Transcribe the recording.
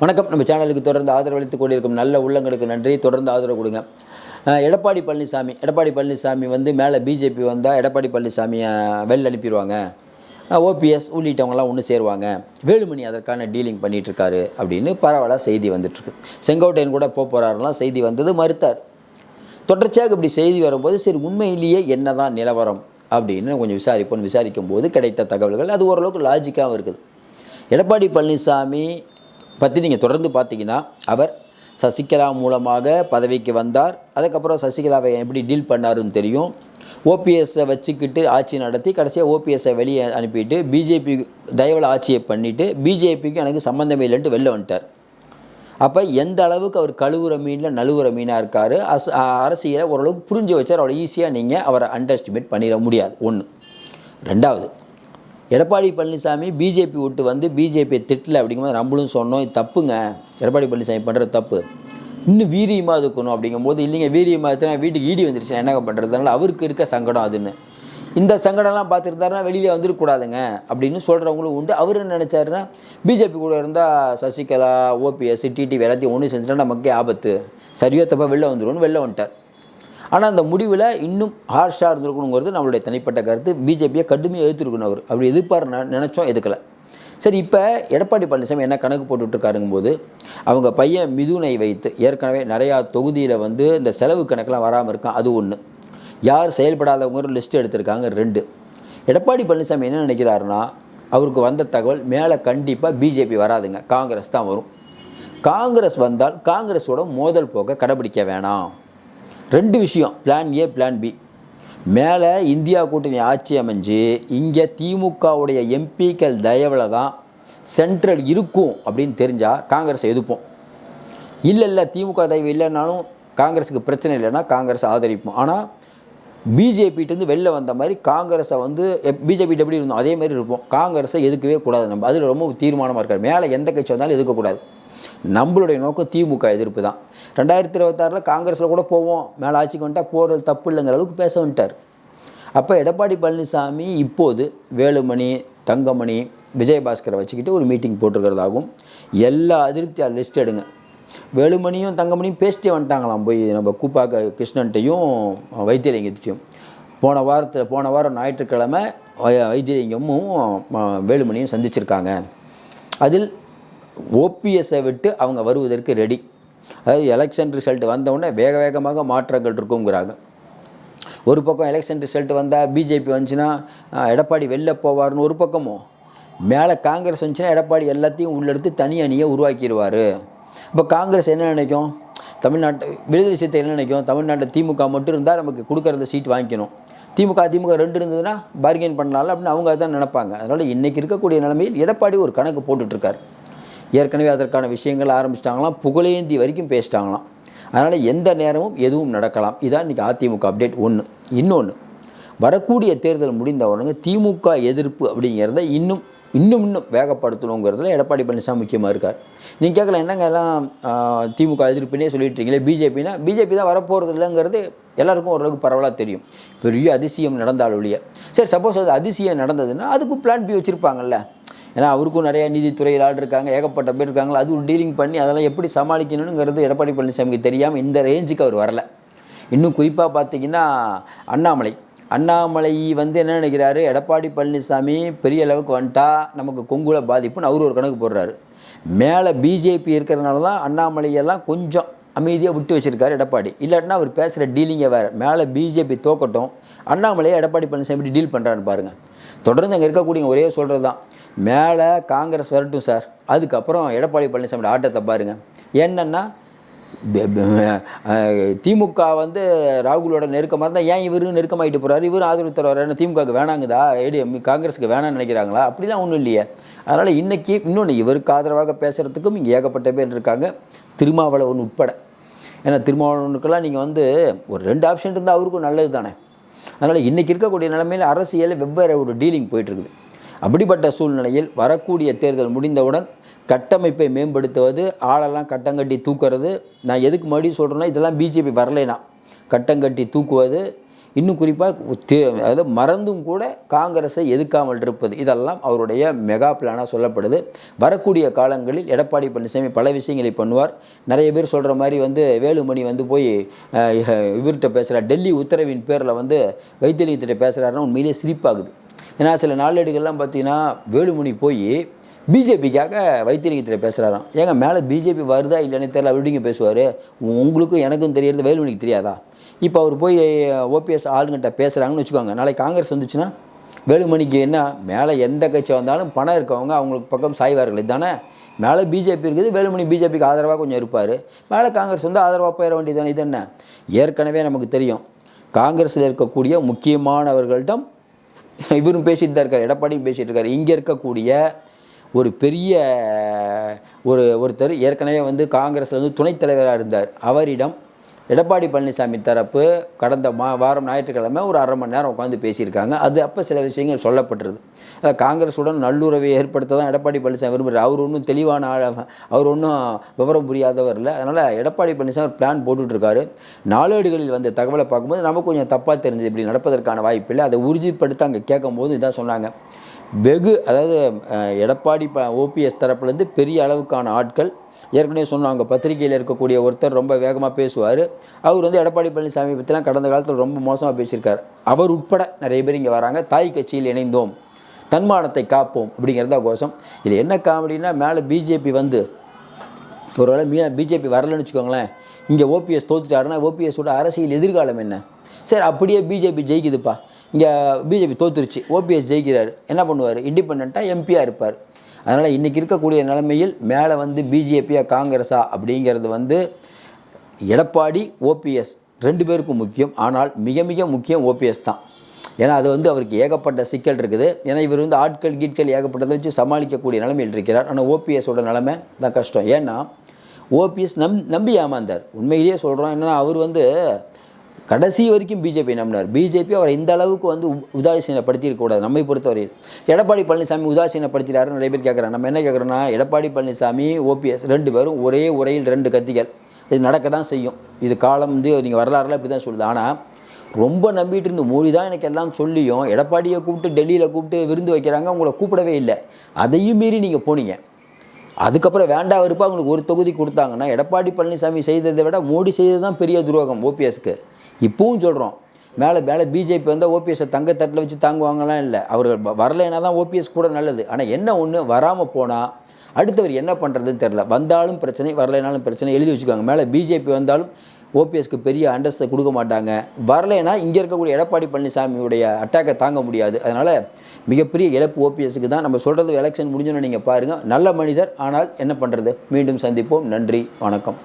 வணக்கம். நம்ம சேனலுக்கு தொடர்ந்து ஆதரவளித்துக் கொண்டிருக்கும் நல்ல உள்ளங்களுக்கு நன்றி. தொடர்ந்து ஆதரவு கொடுங்க. எடப்பாடி பழனிசாமி. எடப்பாடி பழனிசாமி வந்து மேலே பிஜேபி வந்தால் எடப்பாடி பழனிசாமியை வெளில அனுப்பிடுவாங்க ஓபிஎஸ் உள்ளிட்டவங்கலாம் ஒன்று சேருவாங்க. வேலுமணி அதற்கான டீலிங் பண்ணிகிட்ருக்காரு அப்படின்னு பரவலாக செய்தி வந்துட்டுருக்கு. செங்கோட்டையன் கூட போக போகிறாருலாம் செய்தி வந்தது மறுத்தார். தொடர்ச்சியாக இப்படி செய்தி வரும்போது சரி உண்மையிலேயே என்னதான் நிலவரம் அப்படின்னு கொஞ்சம் விசாரிப்போம் விசாரிக்கும் போது கிடைத்த தகவல்கள் அது ஓரளவுக்கு லாஜிக்காகவும் இருக்குது. எடப்பாடி பழனிசாமி பற்றி நீங்கள் தொடர்ந்து பார்த்தீங்கன்னா அவர் சசிகலா மூலமாக பதவிக்கு வந்தார். அதுக்கப்புறம் சசிகலாவை எப்படி டீல் பண்ணாருன்னு தெரியும். ஓபிஎஸ்ஸை வச்சுக்கிட்டு ஆட்சி நடத்தி கடைசியாக ஓபிஎஸ்ஸை வெளியே அனுப்பிட்டு பிஜேபி தயவில் ஆட்சியை பண்ணிவிட்டு பிஜேபிக்கு எனக்கு சம்மந்தமே இல்லைன்ட்டு வெளில வந்துட்டார். அப்போ எந்த அளவுக்கு அவர் கழுவுற மீனில் நழுவுற மீனாக இருக்கார் அஸ் அரசியலை ஓரளவுக்கு புரிஞ்சு வச்சார். அவ்வளோ ஈஸியாக நீங்கள் அவரை அண்டர்ஸ்டிமேட் பண்ணிட முடியாது. ஒன்று ரெண்டாவது எடப்பாடி பழனிசாமி பிஜேபி விட்டு வந்து பிஜேபியை திட்டல அப்படிங்கும்போது நம்மளும் சொன்னோம் இது தப்புங்க. எடப்பாடி பழனிசாமி பண்ணுற தப்பு. இன்னும் வீரியமாக இருக்கணும் அப்படிங்கும்போது இல்லைங்க வீரியமாக எடுத்தா வீட்டுக்கு ஈடி வந்துருச்சு என்னங்க பண்ணுறதுனால அவருக்கு இருக்க சங்கடம் அதுன்னு. இந்த சங்கடம்லாம் பார்த்துருந்தாருன்னா வெளியே வந்துடக்கூடாதுங்க அப்படின்னு சொல்கிறவங்களும் உண்டு. அவர் என்ன நினச்சாருன்னா பிஜேபி கூட இருந்தால் சசிகலா ஓபிஎஸ் டிடிவி எல்லாத்தையும் ஒன்று செஞ்சுட்டா நமக்கே ஆபத்து. சரியோ தப்பாக வெளில வந்துடும்னு வெளில வந்துட்டார். ஆனால் அந்த முடிவில் இன்னும் ஹார்ஷாக இருந்திருக்கணுங்கிறது நம்மளுடைய தனிப்பட்ட கருத்து. பிஜேபியை கடுமையாக எதிர்த்துருக்கணும் அவர். அப்படி எதிர்ப்பார் நினச்சோம் எதுக்கலை சரி இப்போ எடப்பாடி பழனிசாமி என்ன கணக்கு போட்டுட்ருக்காருங்கும் போது அவங்க பையன் மிதுனை வைத்து ஏற்கனவே நிறையா தொகுதியில் வந்து இந்த செலவு கணக்கெலாம் வராமல் இருக்கான். அது ஒன்று யார் செயல்படாதவங்க லிஸ்ட் எடுத்திருக்காங்க ரெண்டு. எடப்பாடி பழனிசாமி என்ன நினைக்கிறாருன்னா அவருக்கு வந்த தகவல் மேலே கண்டிப்பாக பிஜேபி வராதுங்க. காங்கிரஸ் தான் வரும். காங்கிரஸ் வந்தால் காங்கிரஸோட மோதல் போக்க கடைபிடிக்க வேணாம். ரெண்டு விஷயம் பிளான் ஏ பிளான் பி மேலே இந்தியா கூட்டணி ஆட்சி அமைஞ்சு இங்கே திமுகவுடைய எம்பிக்கள் தயவில் தான் சென்ட்ரல் இருக்கும் அப்படின்னு தெரிஞ்சால் காங்கிரஸை எதிர்ப்போம். இல்லை இல்லை திமுக தயவு இல்லைன்னாலும் காங்கிரஸுக்கு பிரச்சனை இல்லைன்னா காங்கிரஸ் ஆதரிப்போம். ஆனால் பிஜேபிகிட்டேருந்து வெளில வந்த மாதிரி காங்கிரஸை வந்து பிஜேபிட்ட எப்படி இருந்தோம்? அதே மாதிரி இருப்போம். காங்கிரஸை எதுக்கவே கூடாது நம்ம. அதில் ரொம்ப தீர்மானமாக இருக்காது மேலே எந்த கட்சி வந்தாலும் எதுக்கக்கூடாது நம்மளுடைய நோக்கம் திமுக எதிர்ப்பு தான். ரெண்டாயிரத்தி இருபத்தாறில் காங்கிரஸில் கூட போவோம். மேலே ஆட்சிக்கு வந்துட்டால் போகிறது தப்பு இல்லைங்கிற அளவுக்கு பேச வந்துட்டார். அப்போ எடப்பாடி பழனிசாமி இப்போது வேலுமணி தங்கமணி விஜயபாஸ்கரை வச்சுக்கிட்டு ஒரு மீட்டிங் போட்டிருக்கிறதாகவும் எல்லா அதிருப்தியாக லிஸ்ட் எடுங்க. வேலுமணியும் தங்கமணியும் பேசிட்டே வந்துட்டாங்களாம். போய் நம்ம கூப்பாக்க கிருஷ்ணன்ட்டையும் வைத்தியலிங்கத்தையும். போன வாரத்தில் போன வாரம் ஞாயிற்றுக்கிழமை வை- வைத்தியலிங்கமும் வேலுமணியும் சந்திச்சிருக்காங்க. அதில் ஓபிஎஸ்ஸை விட்டு அவங்க வருவதற்கு ரெடி அதாவது எலெக்ஷன் ரிசல்ட் வந்தவுடனே வேக வேகமாக மாற்றங்கள் இருக்குங்கிறாங்க. ஒரு பக்கம் எலெக்ஷன் ரிசல்ட் வந்தால் பிஜேபி வந்துச்சுன்னா எடப்பாடி வெளில போவார்னு ஒரு பக்கமும் மேலே காங்கிரஸ் வந்துச்சுன்னா எடப்பாடி எல்லாத்தையும் உள்ளெடுத்து தனி அணியை உருவாக்கிடுவார் இப்போ காங்கிரஸ் என்ன நினைக்கும்? தமிழ்நாட்டை விடுதலை சிறுத்தை என்ன நினைக்கும்? தமிழ்நாட்டில் திமுக மட்டும் இருந்தால் நமக்கு கொடுக்குறத சீட் வாங்கிக்கணும். திமுக திமுக ரெண்டு இருந்ததுன்னா பார்கெயின் பண்ணலாம்ல அப்படின்னு அவங்க அதான் நினைப்பாங்க. அதனால் இன்றைக்கி இருக்கக்கூடிய நிலைமையில் எடப்பாடி ஒரு கணக்கு போட்டுட்ருக்காரு ஏற்கனவே அதற்கான விஷயங்கள் ஆரம்பிச்சிட்டாங்களாம் புகழேந்தி வரைக்கும் பேசிட்டாங்களாம். அதனால் எந்த நேரமும் எதுவும் நடக்கலாம். இதான் இன்றைக்கி அதிமுக அப்டேட் ஒன்று இன்னொன்று வரக்கூடிய தேர்தல் முடிந்த உடனே திமுக எதிர்ப்பு அப்படிங்கிறத இன்னும் இன்னும் இன்னும் வேகப்படுத்தணுங்கிறதுல எடப்பாடி பழனிசாமி முக்கியமாக இருக்கார். நீங்கள் கேட்கல என்னங்க எல்லாம் திமுக எதிர்ப்புனே சொல்லிட்டு இருக்கீங்களே பிஜேபினா? பிஜேபி தான் வரப்போகிறது இல்லைங்கிறது எல்லாருக்கும் ஓரளவுக்கு பரவலாக தெரியும். பெரிய அதிசயம் நடந்தால் ஒழிய. சரி சப்போஸ் அது அதிசயம் நடந்ததுன்னா அதுக்கும் பிளான் பி வச்சுருப்பாங்கல்ல. ஏன்னா அவருக்கும் நிறைய நீதித்துறையில் ஆள் இருக்காங்க ஏகப்பட்ட பேர் இருக்காங்களா அதுவும் டீலிங் பண்ணி அதெல்லாம் எப்படி சமாளிக்கணுங்கிறது எடப்பாடி பழனிசாமிக்கு தெரியாமல் இந்த ரேஞ்சுக்கு அவர் வரல. இன்னும் குறிப்பாக பார்த்தீங்கன்னா அண்ணாமலை. அண்ணாமலை வந்து என்ன நினைக்கிறாரு? எடப்பாடி பழனிசாமி பெரிய அளவுக்கு வந்துட்டா நமக்கு கொங்குல பாதிப்புன்னு அவர் ஒரு கணக்கு போடுறாரு. மேலே பிஜேபி இருக்கிறதுனால தான் அண்ணாமலையெல்லாம் கொஞ்சம் அமைதியாக விட்டு வச்சுருக்காரு எடப்பாடி. இல்லாட்டினா அவர் பேசுகிற டீலிங்கை வேறு. மேலே பிஜேபி தோக்கட்டும். அண்ணாமலையை எடப்பாடி பழனிசாமி எப்படி டீல் பண்ணுறான்னு பாருங்கள் தொடர்ந்து அங்கே இருக்கக்கூடிய ஒரே சொல்கிறது தான். மேலே காங்கிரஸ் வரட்டும் சார். அதுக்கப்புறம் எடப்பாடி பழனிசாமியோட ஆட்டத்தை பாருங்கள் என்னென்னா திமுக வந்து ராகுலோட நெருக்கமாக இருந்தால் ஏன் இவரும் நெருக்கமாகிட்டு போகிறாரு இவரும் ஆதரவு தருவார் என்ன திமுகவுக்கு வேணாங்குதா? ஏடி காங்கிரஸுக்கு வேணாம்னு நினைக்கிறாங்களா? அப்படிலாம் ஒன்றும் இல்லையே. அதனால் இன்றைக்கி இன்னொன்று இவருக்கு ஆதரவாக பேசுகிறதுக்கும் இங்கே ஏகப்பட்ட பேர் இருக்காங்க. திருமாவளவன் உட்பட. ஏன்னா திருமாவளவனுக்கெல்லாம் நீங்கள் வந்து ஒரு ரெண்டு ஆப்ஷன் இருந்தால் அவருக்கும் நல்லது தானே. அதனால் இன்றைக்கி இருக்கக்கூடிய நிலைமையில் அரசியல் வெவ்வேறு ஒரு டீலிங் போயிட்டுருக்குது அப்படிப்பட்ட சூழ்நிலையில் வரக்கூடிய தேர்தல் முடிந்தவுடன் கட்டமைப்பை மேம்படுத்துவது ஆளெல்லாம் கட்டங்கட்டி தூக்குறது. நான் எதுக்கு மறுபடியும் சொல்கிறேன்னா இதெல்லாம் பிஜேபி வரலைனா கட்டங்கட்டி தூக்குவது. இன்னும் குறிப்பாக அதாவது மறந்தும் கூட காங்கிரஸை எதிர்க்காமல் இருப்பது. இதெல்லாம் அவருடைய மெகா பிளானாக சொல்லப்படுது. வரக்கூடிய காலங்களில் எடப்பாடி பழனிசாமி பல விஷயங்களை பண்ணுவார். நிறைய பேர் சொல்கிற மாதிரி வந்து வேலுமணி வந்து போய் இவர்கிட்ட பேசுகிறார் டெல்லி உத்தரவின் பேரில் வந்து வைத்தியலிங்கத்திட்ட பேசுகிறாருன்னா உண்மையிலேயே சிரிப்பாகுது. ஏன்னா சில நாளேடுகள்லாம் பார்த்தீங்கன்னா வேலுமணி போய் பிஜேபிக்காக வைத்தியலிங்கத்தில் பேசுகிறாராம் ஏங்க மேலே பிஜேபி வருதா இல்லைன்னு தெரியல அப்படிங்க பேசுவார்? உங்களுக்கும் எனக்கும் தெரியறது வேலுமணிக்கு தெரியாதா? இப்போ அவர் போய் ஓபிஎஸ் ஆளுங்கிட்ட பேசுகிறாங்கன்னு வச்சுக்கோங்க நாளைக்கு காங்கிரஸ் வந்துச்சுன்னா வேலுமணிக்கு என்ன மேலே எந்த கட்சி வந்தாலும் பணம் இருக்கவங்க அவங்களுக்கு பக்கம் சாய்வார்கள் இதுதானே மேலே பிஜேபி இருக்குது வேலுமணி பிஜேபிக்கு ஆதரவாக கொஞ்சம் இருப்பார். மேலே காங்கிரஸ் வந்து ஆதரவாக போயிட வேண்டியதானே இது என்ன? ஏற்கனவே நமக்கு தெரியும் காங்கிரஸில் இருக்கக்கூடிய முக்கியமானவர்களிடம் இவரும் பேசிட்டு தான் இருக்கார் எடப்பாடியும் பேசிகிட்டு இருக்கார் இங்கே இருக்கக்கூடிய ஒரு பெரிய ஒரு ஒருத்தர் ஏற்கனவே வந்து காங்கிரஸில் வந்து துணைத் தலைவராக இருந்தார். அவரிடம் எடப்பாடி பழனிசாமி தரப்பு கடந்த மா வாரம் ஞாயிற்றுக்கிழமை ஒரு அரை மணி நேரம் உட்காந்து பேசியிருக்காங்க. அது அப்போ சில விஷயங்கள் சொல்லப்பட்டிருது. அதில் காங்கிரஸுடன் நல்லுறவை ஏற்படுத்த தான் எடப்பாடி பழனிசாமி விரும்புகிறார் அவர் ஒன்றும் தெளிவான ஆள் அவர் ஒன்றும் விவரம் புரியாதவர் இல்லை அதனால் எடப்பாடி பழனிசாமி ஒரு பிளான் போட்டுட்ருக்காரு. நாளேடுகளில் வந்த தகவலை பார்க்கும்போது நமக்கு கொஞ்சம் தப்பாக தெரிஞ்சது. இப்படி நடப்பதற்கான வாய்ப்பு இல்லை. அதை உறுதிப்படுத்த அங்கே கேட்கும்போது இதான் சொன்னாங்க. வெகு அதாவது எடப்பாடி ப ஓபிஎஸ் தரப்புலேருந்து பெரிய அளவுக்கான ஆட்கள். ஏற்கனவே சொன்னாங்க பத்திரிகையில் இருக்கக்கூடிய ஒருத்தர் ரொம்ப வேகமாக பேசுவார். அவர் வந்து எடப்பாடி பழனிசாமி பற்றிலாம் கடந்த காலத்தில் ரொம்ப மோசமாக பேசியிருக்கார். அவர் உட்பட நிறைய பேர் இங்கே வராங்க. தாய் கட்சியில் இணைந்தோம். தன்மானத்தை காப்போம் அப்படிங்கிறதா கோஷம். இது என்ன காமெடினா மேலே பிஜேபி வந்து ஒருவேளை மீ பிஜேபி வரலன்னு வச்சுக்கோங்களேன். இங்கே ஓபிஎஸ் தோத்துட்டாருன்னா ஓபிஎஸோட அரசியல் எதிர்காலம் என்ன? சரி அப்படியே பிஜேபி ஜெயிக்குதுப்பா. இங்கே பிஜேபி தோத்துருச்சு. ஓபிஎஸ் ஜெயிக்கிறார். என்ன பண்ணுவார்? இண்டிபெண்ட்டாக எம்பியாக இருப்பார். அதனால் இன்றைக்கி இருக்கக்கூடிய நிலைமையில் மேலே வந்து பிஜேபியா காங்கிரஸா அப்படிங்கிறது வந்து எடப்பாடி ஓபிஎஸ் ரெண்டு பேருக்கும் முக்கியம். ஆனால் மிக மிக முக்கியம் ஓபிஎஸ் தான். ஏன்னா அது வந்து அவருக்கு ஏகப்பட்ட சிக்கல் இருக்குது. ஏன்னா இவர் வந்து ஆட்கள் கீட்கள் ஏகப்பட்டதை வச்சு சமாளிக்கக்கூடிய நிலைமையில் இருக்கிறார். ஆனால் ஓபிஎஸோட நிலைமை தான் கஷ்டம். ஏன்னா ஓபிஎஸ் நம் நம்பி ஏமாந்தார். உண்மையிலேயே சொல்கிறோம் என்னென்னா அவர் வந்து கடைசி வரைக்கும் பிஜேபி நம்பினார். பிஜேபி அவரை இந்த அளவுக்கு வந்து உ- உதாசீனப்படுத்தியிருக்கக்கூடாது நம்மை பொறுத்தவரை. எடப்பாடி பழனிசாமி உதாசீனப்படுத்தினாருன்னு நிறைய பேர் கேட்குறாங்க நம்ம என்ன கேட்குறோன்னா எடப்பாடி பழனிசாமி ஓபிஎஸ் ரெண்டு பேரும் ஒரே உரையில் ரெண்டு கத்திகள். இது நடக்க தான் செய்யும். இது காலம் வந்து நீங்கள் வரலாறுலாம் இப்படி தான் சொல்லுது. ஆனால் ரொம்ப நம்பிட்டு இருந்து மோடி தான் எனக்கு எல்லாம் சொல்லியும் எடப்பாடியை கூப்பிட்டு டெல்லியில் கூப்பிட்டு விருந்து வைக்கிறாங்க உங்களை கூப்பிடவே இல்லை. அதையும் மீறி நீங்கள் போனீங்க. அதுக்கப்புறம் வேண்டாம் இருப்பா அவங்களுக்கு ஒரு தொகுதி கொடுத்தாங்கன்னா எடப்பாடி பழனிசாமி செய்ததை விட மோடி செய்தது தான் பெரிய துரோகம் ஓபிஎஸ்க்கு. இப்பவும் சொல்கிறோம் மேலே மேலே பிஜேபி வந்தால் ஓபிஎஸ்ஸை தங்கத்தட்டில் வச்சு தாங்குவாங்கலாம் இல்லை. அவர்கள் வரலைன்னா தான் ஓபிஎஸ் கூட நல்லது. ஆனால் என்ன ஒன்று வராமல் போனால் அடுத்தவர் என்ன பண்ணுறதுன்னு தெரில வந்தாலும் பிரச்சனை வரலைனாலும் பிரச்சனை எழுதி வச்சுக்காங்க மேலே பிஜேபி வந்தாலும் ஓபிஎஸ்க்கு பெரிய அண்டஸ்தை கொடுக்க மாட்டாங்க. வரலைன்னா இங்கே இருக்கக்கூடிய எடப்பாடி பழனிசாமியுடைய அட்டாக்கை தாங்க முடியாது. அதனால் மிகப்பெரிய இழப்பு ஓபிஎஸ்க்கு தான். நம்ம சொல்கிறது எலெக்ஷன் முடிஞ்சோன்னு நீங்கள் பாருங்கள் நல்ல மனிதர் ஆனால் என்ன பண்ணுறது மீண்டும் சந்திப்போம். நன்றி வணக்கம்.